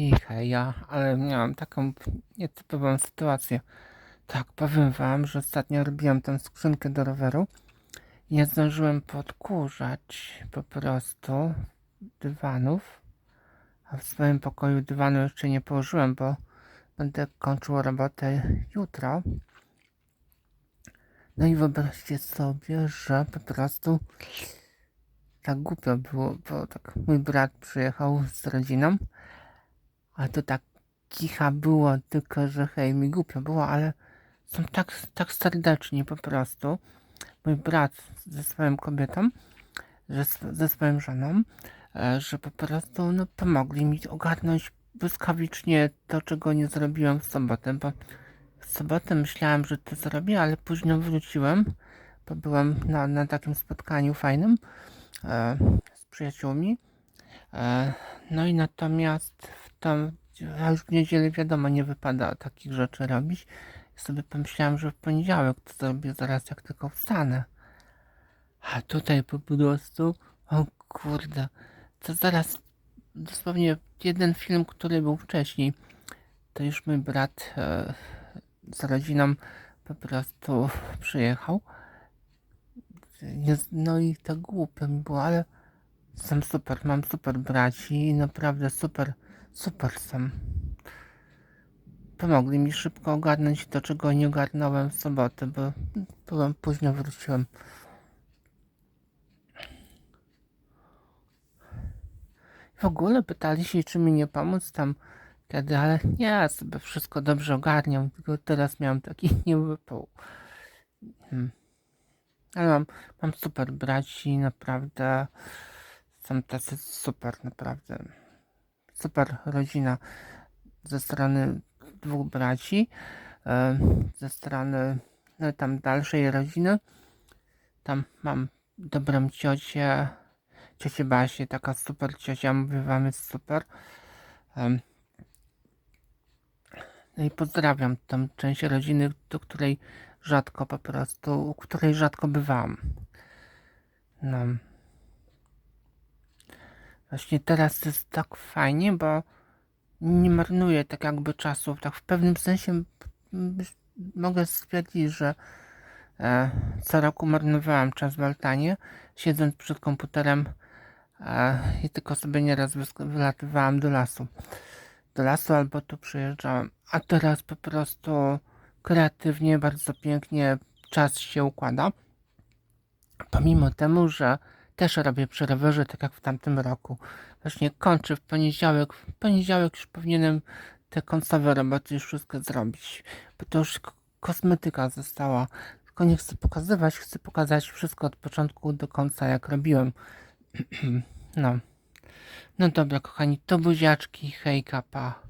I heja, ale miałam taką nietypową sytuację. Tak, powiem wam, że ostatnio robiłam tę skrzynkę do roweru. Nie zdążyłem podkurzać po prostu dywanów. A w swoim pokoju dywanu jeszcze nie położyłem, bo będę kończył robotę jutro. No i wyobraźcie sobie, że po prostu tak głupio było, bo tak mój brat przyjechał z rodziną, a to tak kicha było, tylko że hej, mi głupio było, ale są tak, tak serdeczni po prostu. Mój brat ze swoją kobietą, że ze swoją żoną, e, że po prostu no, pomogli mi ogarnąć błyskawicznie to, czego nie zrobiłem w sobotę, bo w sobotę myślałem, że to zrobię, ale późno wróciłem, bo byłem na, na takim spotkaniu fajnym e, z przyjaciółmi. E, no i natomiast w tą, a już w niedzielę wiadomo, nie wypada takich rzeczy robić. Ja sobie pomyślałem, że w poniedziałek to zrobię zaraz jak tylko wstanę. A tutaj po prostu, o kurde, to zaraz dosłownie jeden film, który był wcześniej, to już mój brat e, z rodziną po prostu przyjechał. No i tak głupio mi było, ale są super, mam super braci i naprawdę super, super są. Pomogli mi szybko ogarnąć to, czego nie ogarnąłem w sobotę, bo byłem późno wróciłem. W ogóle pytali się, czy mi nie pomóc tam kiedy, ale nie, ja sobie wszystko dobrze ogarniam, tylko teraz miałem taki niewypał. Hmm. Ale mam, mam super braci, naprawdę są tacy super, naprawdę. Super rodzina ze strony dwóch braci, e, ze strony no, tam dalszej rodziny. Tam mam dobrą ciocię, ciocię Basię, taka super ciocia, mówię wam, jest super. Em, No i pozdrawiam tą część rodziny, do której rzadko po prostu, u której rzadko bywam. No. Właśnie teraz jest tak fajnie, bo nie marnuję tak jakby czasu. Tak w pewnym sensie mogę stwierdzić, że e, co roku marnowałem czas w altanie, siedząc przed komputerem e, i tylko sobie nieraz wylatywałem do lasu. Do lasu albo tu przyjeżdżałem. A teraz po prostu kreatywnie, bardzo pięknie czas się układa. Pomimo temu, że też robię przy rowerze, tak jak w tamtym roku. Właśnie kończę w poniedziałek. W poniedziałek już powinienem te końcowe roboty już wszystko zrobić. Bo to już kosmetyka została. Tylko nie chcę pokazywać, chcę pokazać wszystko od początku do końca, jak robiłem. no. No dobra, kochani, to buziaczki, hejka, pa.